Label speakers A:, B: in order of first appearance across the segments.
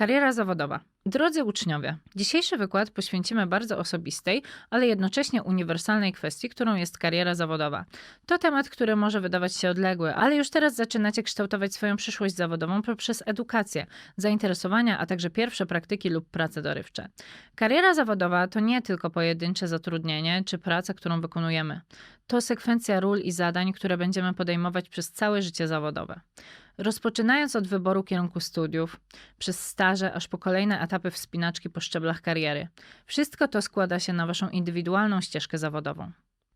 A: Kariera zawodowa. Drodzy uczniowie, dzisiejszy wykład poświęcimy bardzo osobistej, ale jednocześnie uniwersalnej kwestii, którą jest kariera zawodowa. To temat, który może wydawać się odległy, ale już teraz zaczynacie kształtować swoją przyszłość zawodową poprzez edukację, zainteresowania, a także pierwsze praktyki lub prace dorywcze. Kariera zawodowa to nie tylko pojedyncze zatrudnienie czy praca, którą wykonujemy. To sekwencja ról i zadań, które będziemy podejmować przez całe życie zawodowe. Rozpoczynając od wyboru kierunku studiów, przez staże, aż po kolejne etapy wspinaczki po szczeblach kariery. Wszystko to składa się na Waszą indywidualną ścieżkę zawodową.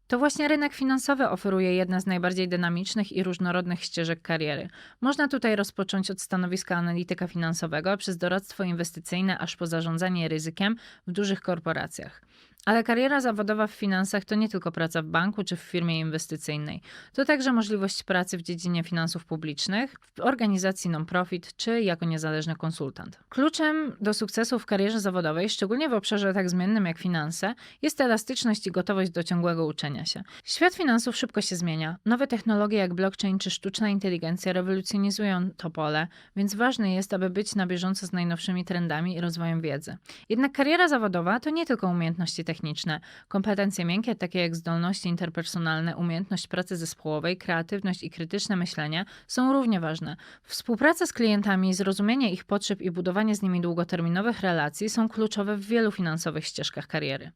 A: To właśnie rynek finansowy oferuje jedne z najbardziej dynamicznych i różnorodnych ścieżek kariery. Można tutaj rozpocząć od stanowiska analityka finansowego, przez doradztwo inwestycyjne, aż po zarządzanie ryzykiem w dużych korporacjach. Ale kariera zawodowa w finansach to nie tylko praca w banku czy w firmie inwestycyjnej. To także możliwość pracy w dziedzinie finansów publicznych, w organizacji non-profit czy jako niezależny konsultant. Kluczem do sukcesu w karierze zawodowej, szczególnie w obszarze tak zmiennym jak finanse, jest elastyczność i gotowość do ciągłego uczenia się. Świat finansów szybko się zmienia. Nowe technologie jak blockchain czy sztuczna inteligencja rewolucjonizują to pole, więc ważne jest, aby być na bieżąco z najnowszymi trendami i rozwojem wiedzy. Jednak kariera zawodowa to nie tylko umiejętności techniczne. Kompetencje miękkie, takie jak zdolności interpersonalne, umiejętność pracy zespołowej, kreatywność i krytyczne myślenie, są równie ważne. Współpraca z klientami, zrozumienie ich potrzeb i budowanie z nimi długoterminowych relacji są kluczowe w wielu finansowych ścieżkach kariery.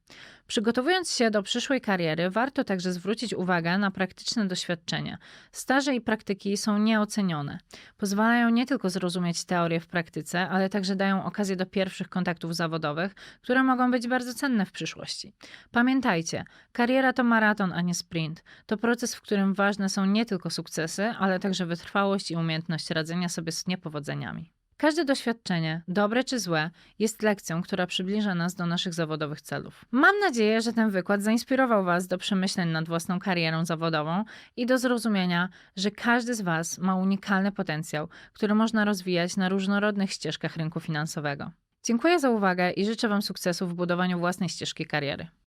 A: Przygotowując się do przyszłej kariery, warto także zwrócić uwagę na praktyczne doświadczenia. Staże i praktyki są nieocenione. Pozwalają nie tylko zrozumieć teorię w praktyce, ale także dają okazję do pierwszych kontaktów zawodowych, które mogą być bardzo cenne w przyszłości. Pamiętajcie, kariera to maraton, a nie sprint. To proces, w którym ważne są nie tylko sukcesy, ale także wytrwałość i umiejętność radzenia sobie z niepowodzeniami. Każde doświadczenie, dobre czy złe, jest lekcją, która przybliża nas do naszych zawodowych celów. Mam nadzieję, że ten wykład zainspirował Was do przemyśleń nad własną karierą zawodową i do zrozumienia, że każdy z Was ma unikalny potencjał, który można rozwijać na różnorodnych ścieżkach rynku finansowego. Dziękuję za uwagę i życzę Wam sukcesu w budowaniu własnej ścieżki kariery.